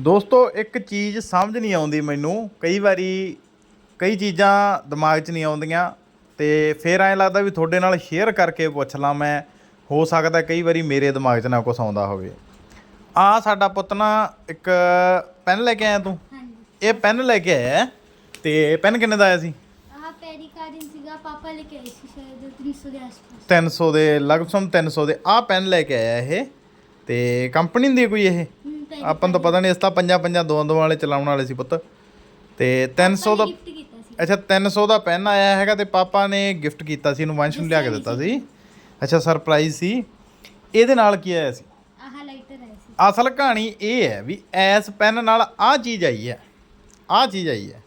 ਦੋਸਤੋ ਇੱਕ ਚੀਜ਼ ਸਮਝ ਨਹੀਂ ਆਉਂਦੀ ਮੈਨੂੰ। ਕਈ ਵਾਰੀ ਕਈ ਚੀਜ਼ਾਂ ਦਿਮਾਗ 'ਚ ਨਹੀਂ ਆਉਂਦੀਆਂ ਤੇ ਫਿਰ ਐਂ ਲੱਗਦਾ ਵੀ ਤੁਹਾਡੇ ਨਾਲ ਸ਼ੇਅਰ ਕਰਕੇ ਪੁੱਛ ਲਾਂ ਮੈਂ। ਹੋ ਸਕਦਾ ਕਈ ਵਾਰੀ ਮੇਰੇ ਦਿਮਾਗ 'ਚ ਨਾ ਕੁਛ ਆਉਂਦਾ ਹੋਵੇ। ਆ ਸਾਡਾ ਪੁੱਤ ਨਾ ਇੱਕ ਪੈਨ ਲੈ ਕੇ ਆਇਆ ਤੂੰ? ਇਹ ਪੈਨ ਲੈ ਕੇ ਆਇਆ। ਤੇ ਪੈਨ ਕਿੰਨੇ ਦਾ ਆਇਆ ਸੀ? ਆਹ ਪੈਰੀ ਕਾਰਡਨ ਸੀਗਾ ਪਾਪਾ ਲੈ ਕੇ ਆਏ ਸੀ ਸ਼ਾਇਦ 300 ਦੇ ਆਸ-ਪਾਸ। 300 ਦੇ ਲਗਭਗ 300 ਦੇ ਆ ਪੈਨ ਲੈ ਕੇ ਆਇਆ ਇਹ। ਤੇ ਕੰਪਨੀ ਦੀ ਕੋਈ ਇਹ? ਆਪਾਂ ਨੂੰ ਤਾਂ ਪਤਾ ਨਹੀਂ ਇਸ ਤਾਂ ਪੰਜਾਂ ਪੰਜਾਂ ਦੋਆਂ ਦੋਆਂ ਵਾਲੇ ਚਲਾਉਣ ਵਾਲੇ ਸੀ ਪੁੱਤ। ਤੇ 300 ਦਾ ਗਿਫਟ ਕੀਤਾ ਸੀ। ਅੱਛਾ 300 ਦਾ ਪੈਨ ਆਇਆ ਹੈਗਾ ਤੇ ਪਾਪਾ ਨੇ ਗਿਫਟ ਕੀਤਾ ਸੀ ਇਹਨੂੰ ਵੰਸ਼ ਨੂੰ ਲਿਆ ਕੇ ਦਿੱਤਾ ਸੀ। ਅੱਛਾ ਸਰਪ੍ਰਾਈਜ਼ ਸੀ। ਇਹਦੇ ਨਾਲ ਕੀ ਆਇਆ ਸੀ? ਆਹ ਲਾਈਟਰ ਆਇਆ ਸੀ। ਅਸਲ ਕਹਾਣੀ ਇਹ ਹੈ ਵੀ ਐਸ ਪੈਨ ਨਾਲ ਆਹ ਚੀਜ਼ ਆਈ ਹੈ ਆਹ ਚੀਜ਼ ਆਈ ਹੈ।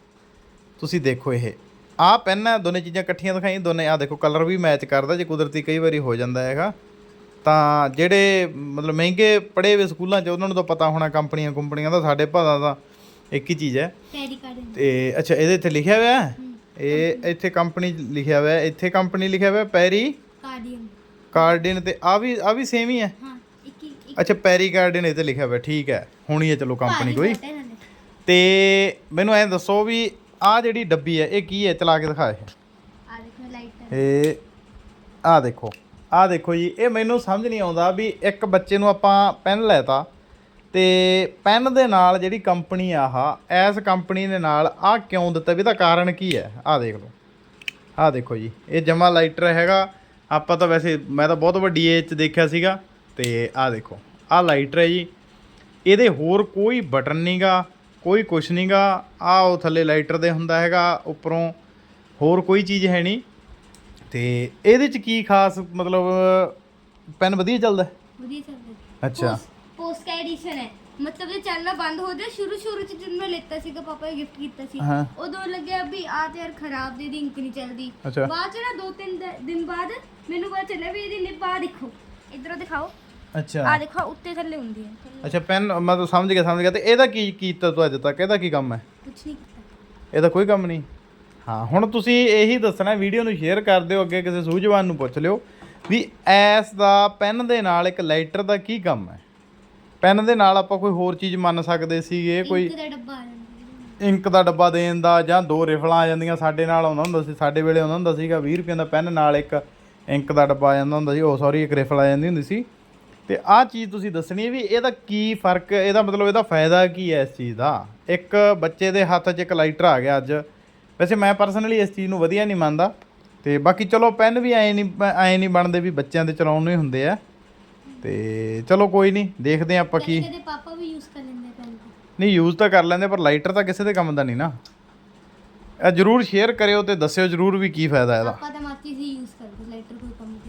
ਤੁਸੀਂ ਦੇਖੋ ਇਹ ਆਹ ਪੈਨ ਹੈ ਦੋਨੇ ਚੀਜ਼ਾਂ ਇਕੱਠੀਆਂ ਦਿਖਾਈ ਦੋਨੇ ਆਹ ਦੇਖੋ ਕਲਰ ਵੀ ਮੈਚ ਕਰਦਾ ਜੇ ਕੁਦਰਤੀ ਕਈ ਵਾਰੀ ਹੋ ਜਾਂਦਾ ਹੈਗਾ। ਤਾਂ ਜਿਹੜੇ ਮਤਲਬ ਮਹਿੰਗੇ ਪੜ੍ਹੇ ਹੋਏ ਸਕੂਲਾਂ 'ਚ ਉਹਨਾਂ ਨੂੰ ਤਾਂ ਪਤਾ ਹੋਣਾ ਕੰਪਨੀਆਂ ਕੰਪਨੀਆਂ ਦਾ ਸਾਡੇ ਭਾਦਾ ਦਾ ਇੱਕ ਹੀ ਚੀਜ਼ ਹੈ। ਤੇ ਅੱਛਾ ਇਹਦੇ ਇੱਥੇ ਲਿਖਿਆ ਹੋਇਆ ਹੈ? ਇਹ ਇੱਥੇ ਕੰਪਨੀ ਲਿਖਿਆ ਹੋਇਆ ਹੈ। ਇੱਥੇ ਕੰਪਨੀ ਲਿਖਿਆ ਹੋਇਆ ਪੈਰੀ? ਕਾਰਡੀਅਨ ਕਾਰਡਿਨ ਤੇ ਆ ਵੀ ਆ ਵੀ ਸੇਮ ਹੀ ਹੈ? ਅੱਛਾ ਪੈਰੀ ਕਾਰਡਿਨ ਇਹ ਤੇ ਲਿਖਿਆ ਹੋਇਆ ਠੀਕ ਹੈ। ਹੋਣੀ ਹੈ ਚਲੋ ਕੰਪਨੀ ਕੋਈ। ਤੇ ਮੈਨੂੰ ਐਂ ਦੱਸੋ ਵੀ ਆ ਜਿਹੜੀ ਡੱਬੀ ਹੈ ਇਹ ਕੀ ਹੈ? ਚਲਾ ਕੇ ਦਿਖਾ ਇਹ। ਆਹ ਦੇਖੋ ਲਾਈਟਰ ਇਹ ਆ ਦੇਖੋ। ਆਹ ਦੇਖੋ ਜੀ, ਇਹ ਮੈਨੂੰ ਸਮਝ ਨਹੀਂ ਆਉਂਦਾ ਵੀ ਇੱਕ ਬੱਚੇ ਨੂੰ ਆਪਾਂ ਪੈਨ ਲੈਤਾ ਤੇ ਪੈਨ ਦੇ ਨਾਲ ਜਿਹੜੀ ਕੰਪਨੀ ਆ ਆਹ ਐਸ ਕੰਪਨੀ ਦੇ ਨਾਲ ਆਹ ਕਿਉਂ ਦਿੱਤਾ ਵੀ ਇਹਦਾ ਕਾਰਨ ਕੀ ਹੈ? ਆਹ ਦੇਖ ਲਓ। ਆਹ ਦੇਖੋ ਜੀ, ਇਹ ਜਮਾ ਲਾਈਟਰ ਹੈਗਾ। ਆਪਾਂ ਤਾਂ ਵੈਸੇ, ਮੈਂ ਤਾਂ ਬਹੁਤ ਵੱਡੀ ਏਜ 'ਚ ਦੇਖਿਆ ਸੀਗਾ ਤੇ ਆਹ ਦੇਖੋ, ਆਹ ਲਾਈਟਰ ਹੈ ਜੀ। ਇਹਦੇ ਹੋਰ ਕੋਈ ਬਟਨ ਨਹੀਂਗਾ ਕੋਈ ਕੁਛ ਨਹੀਂਗਾ ਆਹ ਉਹ ਥੱਲੇ ਲਾਈਟਰ ਦੇ ਹੁੰਦਾ ਹੈਗਾ, ਉੱਪਰੋਂ ਹੋਰ ਕੋਈ ਚੀਜ਼ ਹੈ ਨਹੀਂ। ਤੇ ਇਹਦੇ 'ਚ ਕੀ ਖਾਸ ਮਤਲਬ ਪੈਨ ਵਧੀਆ ਚੱਲਦਾ ਹੈ? ਵਧੀਆ ਚੱਲਦਾ ਅੱਛਾ पोस्ट का एडिशन है मतलब ये चलना बंद हो गया शुरू शुरू ਚ ਜਦ ਮੈਂ ਲੈਤਾ ਸੀਗਾ ਪਾਪਾ ਨੇ ਗਿਫਟ ਕੀਤਾ ਸੀ ਹਾਂ। ਉਦੋਂ ਲੱਗਿਆ ਵੀ ਆ ਤੇ ਯਾਰ ਖਰਾਬ ਦੀ ਇਹਦੀ ਇੰਕ ਨਹੀਂ ਚੱਲਦੀ ਅੱਛਾ। ਬਾਅਦ ਚ ਨਾ ਦੋ ਤਿੰਨ ਦ- ਦਿਨ ਬਾਅਦ ਮੈਨੂੰ ਪਤਾ ਚੱਲਿਆ ਵੀ ਇਹਦੀ ਨਿਬ ਆ ਦੇਖੋ ਇਧਰੋਂ ਦਿਖਾਓ ਅੱਛਾ ਆ ਦੇਖੋ ਉੱਤੇ ਥੱਲੇ ਹੁੰਦੀ ਹੈ ਅੱਛਾ ਪੈਨ ਮਤਲਬ ਸਮਝ ਗਿਆ ਸਮਝ ਗਿਆ ਤੇ ਇਹਦਾ ਕੀ ਕੀਤਾ ਤੂੰ ਅੱਜ ਤੱਕ ਇਹਦਾ ਕੀ ਕੰਮ ਹੈ ਕੁਛ ਨਹੀਂ ਕੀਤਾ ਇਹਦਾ ਕੋਈ ਕੰਮ ਨਹੀਂ ਹਾਂ ਹੁਣ ਤੁਸੀਂ ਇਹੀ ਦੱਸਣਾ ਵੀਡੀਓ ਨੂੰ ਸ਼ੇਅਰ ਕਰ ਦਿਓ ਅੱਗੇ ਕਿਸੇ ਸੂਝਵਾਨ ਨੂੰ ਪੁੱਛ ਲਿਓ ਵੀ ਐਸ ਦਾ ਪੈਨ ਦੇ ਨਾਲ ਇੱਕ ਲਾਈਟਰ ਦਾ ਕੀ ਕੰਮ ਹੈ? ਪੈਨ ਦੇ ਨਾਲ ਆਪਾਂ ਕੋਈ ਹੋਰ ਚੀਜ਼ ਮੰਨ ਸਕਦੇ ਸੀਗੇ ਕੋਈ ਇੰਕ ਦਾ ਡੱਬਾ ਦੇਣ ਦਾ ਜਾਂ ਦੋ ਰਿਫਲਾਂ ਆ ਜਾਂਦੀਆਂ ਸਾਡੇ ਨਾਲ ਆਉਂਦਾ ਹੁੰਦਾ ਸੀ ਸਾਡੇ ਵੇਲੇ ਆਉਂਦਾ ਹੁੰਦਾ ਸੀਗਾ 20 ਰੁਪਏ ਦਾ ਪੈਨ ਨਾਲ ਇੱਕ ਇੰਕ ਦਾ ਡੱਬਾ ਆ ਜਾਂਦਾ ਹੁੰਦਾ ਸੀ ਉਹ ਸੌਰੀ ਇੱਕ ਰਿਫਲ ਆ ਜਾਂਦੀ ਹੁੰਦੀ ਸੀ। ਤੇ ਆਹ ਚੀਜ਼ ਤੁਸੀਂ ਦੱਸਣੀ ਹੈ ਵੀ ਇਹਦਾ ਕੀ ਫ਼ਰਕ ਇਹਦਾ ਮਤਲਬ ਇਹਦਾ ਫਾਇਦਾ ਕੀ ਹੈ ਇਸ ਚੀਜ਼ ਦਾ? ਇੱਕ ਬੱਚੇ ਦੇ ਹੱਥ 'ਚ ਇੱਕ ਲਾਈਟਰ ਆ ਗਿਆ ਅੱਜ ਵੈਸੇ ਮੈਂ ਪਰਸਨਲੀ ਇਸ ਚੀਜ਼ ਨੂੰ ਵਧੀਆ ਨਹੀਂ ਮੰਨਦਾ। ਤੇ ਬਾਕੀ ਚਲੋ ਪੈਨ ਵੀ ਐ ਨਹੀਂ ਐ ਨਹੀਂ ਬਣਦੇ ਵੀ ਬੱਚਿਆਂ ਦੇ ਚਲਾਉਣ ਨੂੰ ਹੀ ਹੁੰਦੇ ਆ। ਤੇ ਚਲੋ ਕੋਈ ਨਹੀਂ ਦੇਖਦੇ ਆਪਾਂ ਕੀ ਕਦੇ ਪਾਪਾ ਵੀ ਯੂਜ਼ ਕਰ ਲੈਂਦੇ ਪੈਨ ਨਹੀਂ ਯੂਜ਼ ਤਾਂ ਕਰ ਲੈਂਦੇ ਪਰ ਲਾਈਟਰ ਤਾਂ ਕਿਸੇ ਦੇ ਕੰਮ ਦਾ ਨਹੀਂ ਨਾ। ਇਹ ਜਰੂਰ ਸ਼ੇਅਰ ਕਰਿਓ ਤੇ ਦੱਸਿਓ ਜਰੂਰ ਵੀ ਕੀ ਫਾਇਦਾ ਇਹਦਾ। ਪਾਪਾ ਤਾਂ ਮਾਚੀ ਸੀ ਯੂਜ਼ ਕਰਦੇ ਲਾਈਟਰ